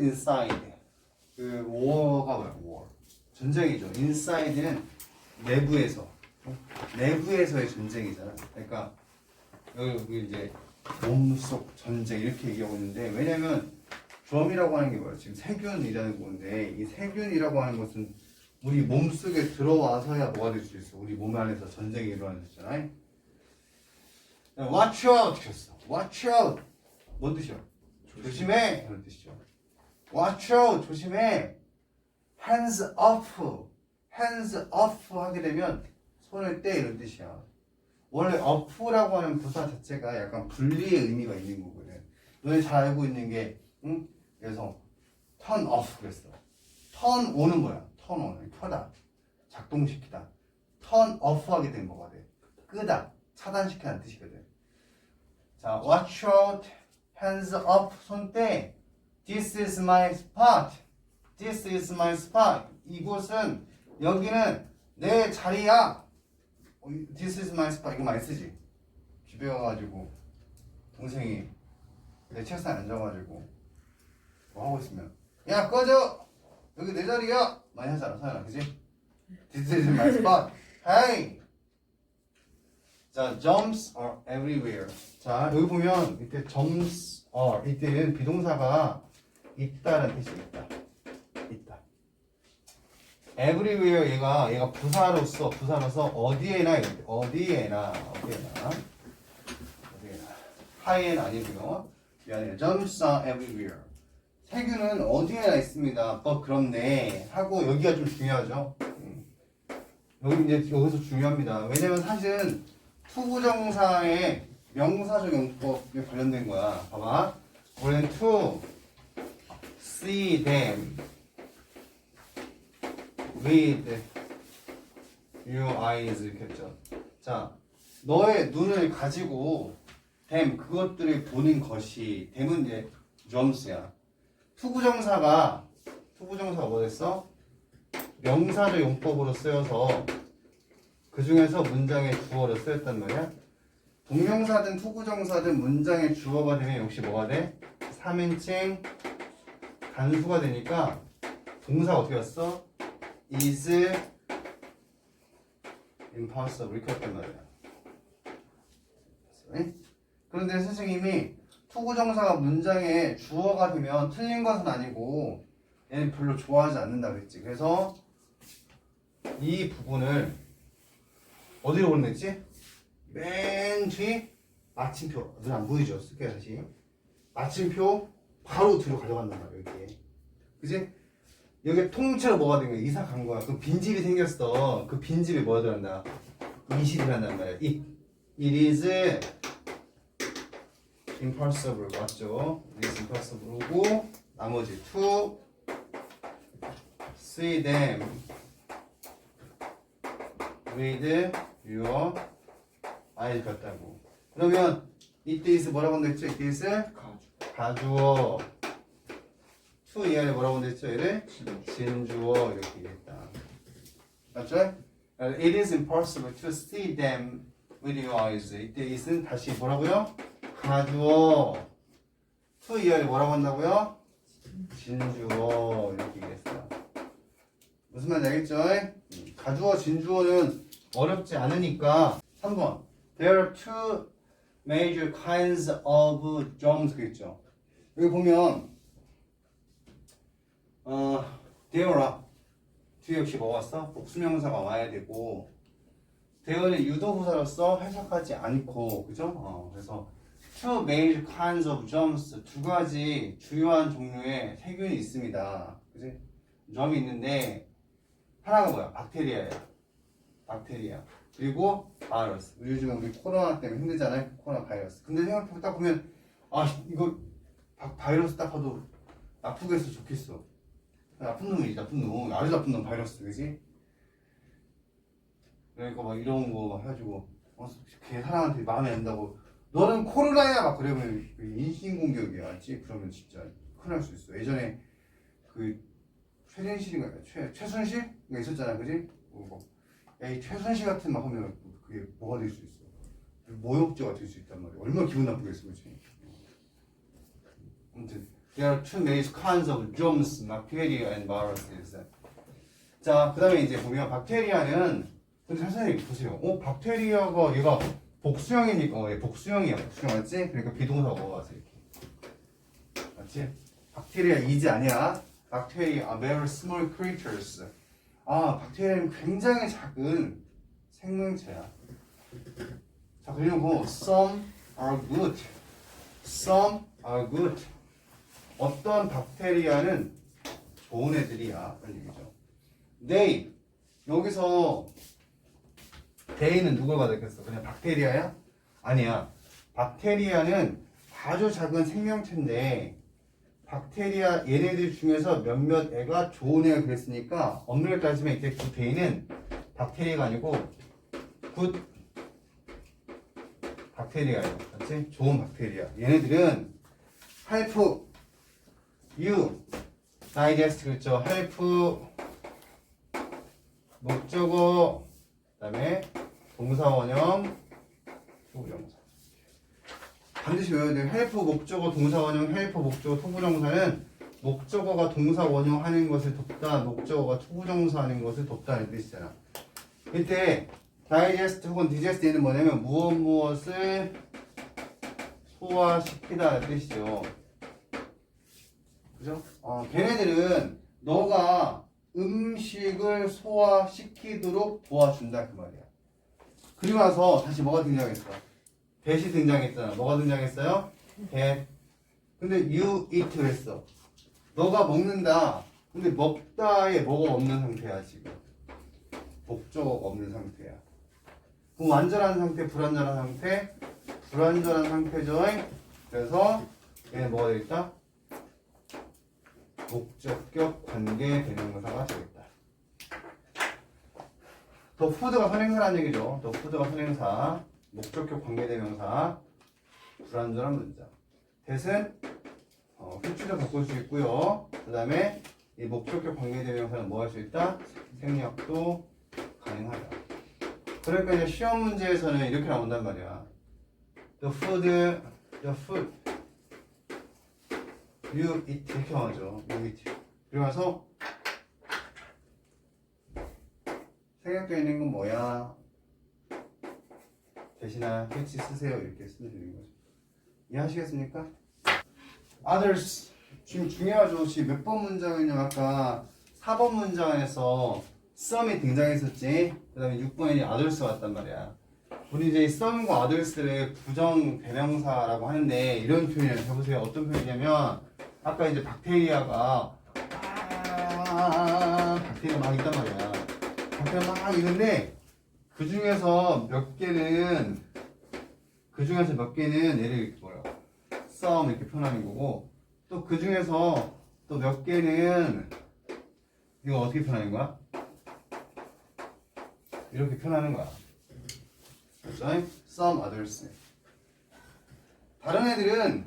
inside. 그 war가 뭐야? war. 전쟁이죠. inside는 내부에서. 어? 내부에서의 전쟁이잖아. 그러니까 여기 이제 몸속 전쟁 이렇게 얘기하고 있는데 왜냐면 drum이라고 하는 게 뭐야? 지금 세균이라는 건데 이 세균이라고 하는 것은 우리 몸 속에 들어와서야 뭐가 될 수 있어? 우리 몸 안에서 전쟁이 일어나는 거잖아요. Watch out! 켰어. Watch out! 뭔 뜻이야? 조심해! 그런 뜻이죠. Watch out! 조심해! Hands up! Hands up 하게 되면 손을 떼 이런 뜻이야. 원래 up라고 하는 부사 자체가 약간 분리의 의미가 있는 거거든. 너네 잘 알고 있는 게, 응? 그래서 turn off 그랬어. turn on은 뭐야? turn on. 켜다. 작동시키다. turn off 하게 되면 뭐가 돼? 끄다. 차단시키는 뜻이거든. 자, watch out, hands up, 손 떼. This is my spot. This is my spot. 이곳은 여기는 내 자리야. 어, 이- This is my spot. 이거 많이 쓰지. 집에 와가지고 동생이 내 책상에 앉아가지고 뭐 하고 있으면 야 꺼져. 여기 내 자리야. 많이 하잖아, 서연아, 그지? This is my spot. Hey. 자, jumps are everywhere. 자, 여기 보면 이때 jumps are 이때는 비동사가 있다라는 뜻이 있다. 있다. everywhere 얘가 얘가 부사로서 부사로서 어디에나 어디에나 어디에나 어디에나 하이엔 아니고요. 미안해요. are everywhere. 세균은 어디에나 있습니다. 어 그렇네 하고 여기가 좀 중요하죠. 음. 여기 이제 여기서 중요합니다. 왜냐면 사실은 투부정사의 명사적 용법에 관련된 거야. 봐봐. 원래는 to see them with your eyes 이렇게 했죠. 자, 너의 눈을 가지고 them 그것들을 보는 것이 them은 이제 drums야. 투부정사가 투부정사가 뭐 됐어? 명사적 용법으로 쓰여서 그 중에서 문장의 주어로 쓰였단 말이야. 동명사든 투부정사든 문장의 주어가 되면 역시 뭐가 돼? 3인칭 단수가 되니까 동사 어떻게 왔어? is impossible 이렇게 했단 말이야. 그런데 선생님이 투구정사가 문장의 주어가 되면 틀린 것은 아니고 얘는 별로 좋아하지 않는다 그랬지. 그래서 이 부분을 어디로 보냈지? 맨 뒤 마침표 눈안 보이죠? 쓸게요 다시 마침표 바로 뒤로 가져간단 말이야 여기에 그지? 여기 통째로 뭐가 된 거야? 이사 간 거야. 그 빈집이 생겼어. 그 빈집에 뭐가 들어간다? 이실이란단 말이야. It, it is impossible. 맞죠? It is impossible고 나머지 to see them with your eyes 같다고. 그러면 it is 뭐라고 한댔죠? It is 가주어. to 이하에 뭐라고 한댔죠? 얘를 진주어 이렇게 얘기했다. 맞죠? It is impossible to see them with your eyes. 이때 it은 다시 뭐라고요? 가주어. to 이하에 뭐라고 한다고요? 진주어 이렇게 얘기했어요. 무슨 말인지 알겠죠? 음, 가주어, 진주어는 어렵지 않으니까 3번 There are two major kinds of drums 그랬죠? 여기 보면 어, are 뒤에 역시 뭐 왔어? 복수명사가 와야 되고 대어는 유도부사로서 해석하지 않고 그죠? 어, 그래서 two major kinds of germs 두 가지 주요한 종류의 세균이 있습니다. 그지? 점이 있는데 하나가 뭐야? 박테리아야. 박테리아. 그리고 바이러스. 우리 요즘 우리 코로나 때문에 힘들잖아요. 코로나 바이러스. 근데 생각해 딱 보면 아 이거 바, 바이러스 딱 봐도 나쁘게 해서 좋겠어. 나쁜 놈이지 나쁜 놈. 아주 나쁜 놈 바이러스 그지? 그러니까 막 이런 거 막 해가지고 어, 걔 사람한테 마음에 안 든다고 너는 코로나야 막 그러면 인신공격이야 알지? 그러면 진짜 큰일 날 수 있어 예전에 그 최진실인가 최 최순실 가 있었잖아 그지? 뭐, 뭐. 야이 최순실 같은 막 하면 그게 뭐가 될 수 있어 모욕죄가 될 수 있단 말이야 얼마나 기분 나쁘겠어 그지? There are two main kinds of germs, bacteria and viruses. 자, 그 다음에 이제 보면 박테리아는 근데 선생님 보세요. 어, 박테리아가 얘가 복수형이니까 어, 얘 복수형이야. 복수형 맞지? 그러니까 비동사가 와서 이렇게. 맞지? 박테리아 이지 아니야. 박테리아 are very small creatures. 아, 박테리아는 굉장히 작은 생명체야. 자, 그리고 some are good. Some are good. 어떤 박테리아는 좋은 애들이야. 그런 얘기죠. They 여기서 they는 누굴 받았겠어? 그냥 박테리아야? 아니야. 박테리아는 아주 작은 생명체인데 박테리아 얘네들 중에서 몇몇 애가 좋은 애가 그랬으니까 엄밀히 따지면 이때 그 they는 박테리아가 아니고 굿 박테리아예요. 맞지? 좋은 박테리아. 얘네들은 help you digest 그랬죠? help 목적어 그다음에 동사 원형 토부정사. 반드시 외워야 돼요. help 목적어 동사 원형 help 목적어 토부정사는 목적어가 동사 원형 하는 것을 돕다 목적어가 토부정사 하는 것을 돕다는 뜻이잖아. 이때 다이제스트 혹은 디제스트는 뭐냐면 무엇 무엇을 소화시키다는 뜻이죠. 그죠? 어, 걔네들은 너가 음식을 소화시키도록 도와준다 그 말이야. 그리고 나서 다시 뭐가 등장했어? 대시 등장했잖아. 뭐가 등장했어요? 대. 근데 you eat 했어. 너가 먹는다. 근데 먹다에 뭐가 없는 상태야 지금. 목적어가 없는 상태야. 그럼 완전한 상태, 불완전한 상태, 불완전한 상태죠. 그래서 얘는 뭐가 되겠다? 목적격 관계 대명사가 되겠다. 더 푸드가 선행사라는 얘기죠. 더 푸드가 선행사, 목적격 관계 대명사, 불완전한 문장. 대신 어, füture도 바꿀 수 있고요. 그 다음에 이 목적격 관계 대명사는 뭐 할 수 있다? 생략도 가능하다. 그러니까 이제 시험 문제에서는 이렇게 나온단 말이야. The food, the food you eat 이렇게 나오죠. Eat. 그리고 나서 생략되어 있는 건 뭐야? 대신에 which 쓰세요 이렇게 쓰면 되는 거죠. 이해하시겠습니까? Others 지금 중요하죠. 지금 몇 번 문장이냐 아까 4번 문장에서 썸이 등장했었지. 그 다음에 6번에 others 왔단 말이야. 우리 이제 썸과 others를 부정 대명사라고 하는데 이런 표현을 해보세요. 어떤 표현이냐면 아까 이제 박테리아가 아 박테리아 막 있단 말이야. 박테리아 막 있는데 그 중에서 몇 개는 그 중에서 몇 개는 얘를 이렇게 뭐야 썸 이렇게 표현하는 거고 또 그 중에서 또 몇 개는 이거 어떻게 표현하는 거야? 이렇게 표현하는 거야. 그죠? Some others. 다른 애들은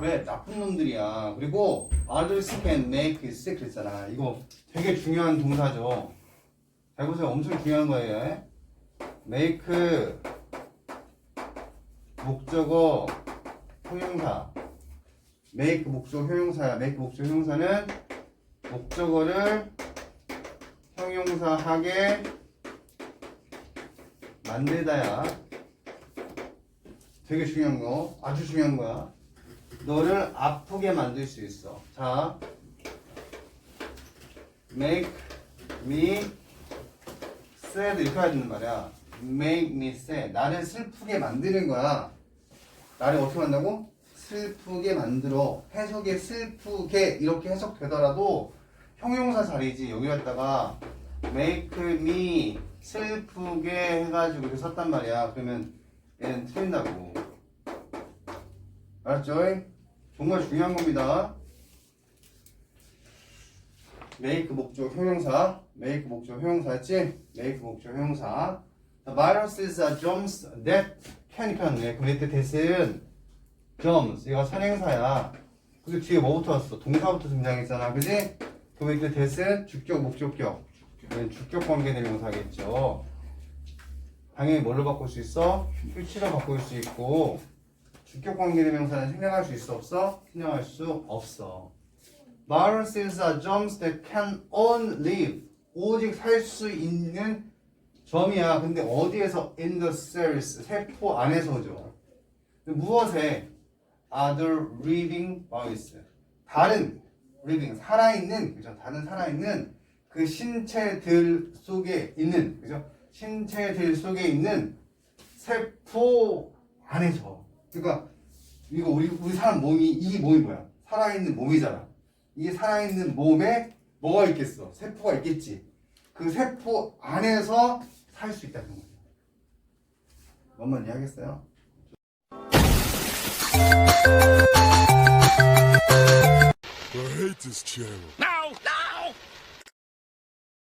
bad, 나쁜 놈들이야. 그리고 others can make sick 그랬잖아. 이거 되게 중요한 동사죠. 잘 보세요. 엄청 중요한 거예요. make 목적어 형용사. make 목적 형용사야. make 목적 형용사는 목적어를 형용사하게 만들다야. 되게 중요한 거, 아주 중요한 거야. 너를 아프게 만들 수 있어. 자, make me sad 이렇게 해야 되는 말이야. make me sad. 나를 슬프게 만드는 거야. 나를 어떻게 만든다고? 슬프게 만들어. 해석에 슬프게 이렇게 해석되더라도 형용사 자리지. 여기 갖다가 make me 슬프게 해가지고 이렇게 썼단 말이야. 그러면 얘는 틀린다고. 알았죠? 정말 중요한 겁니다. make 목적 형용사, make 목적 형용사였지? make 목적 형용사. The viruses are germs that can 편네. 그럼 이때 대신 germs 이거 선행사야. 근데 뒤에 뭐부터 왔어? 동사부터 등장했잖아, 그지? 그럼 이때 대신 주격 목적격. 이건 주격 관계 대명사겠죠. 당연히 뭘로 바꿀 수 있어? 휴치로 바꿀 수 있고 주격 관계의 명사는 생략할 수 있어 없어? 생략할 수 없어. Viruses are germs that can only live. 오직 살 수 있는 점이야. 근데 어디에서? In the cells. 세포 안에서죠. 무엇에? Other living bodies. 다른 living 살아있는 그죠? 다른 살아있는 그 신체들 속에 있는 그죠? 신체들 속에 있는 세포 안에서. 그러니까 이거 우리 우리 사람 몸이 이 몸이 뭐야? 살아있는 몸이잖아. 이 살아있는 몸에 뭐가 있겠어? 세포가 있겠지. 그 세포 안에서 살 수 있다는 거죠. 뭔 말인지 하겠어요? I hate this channel. No,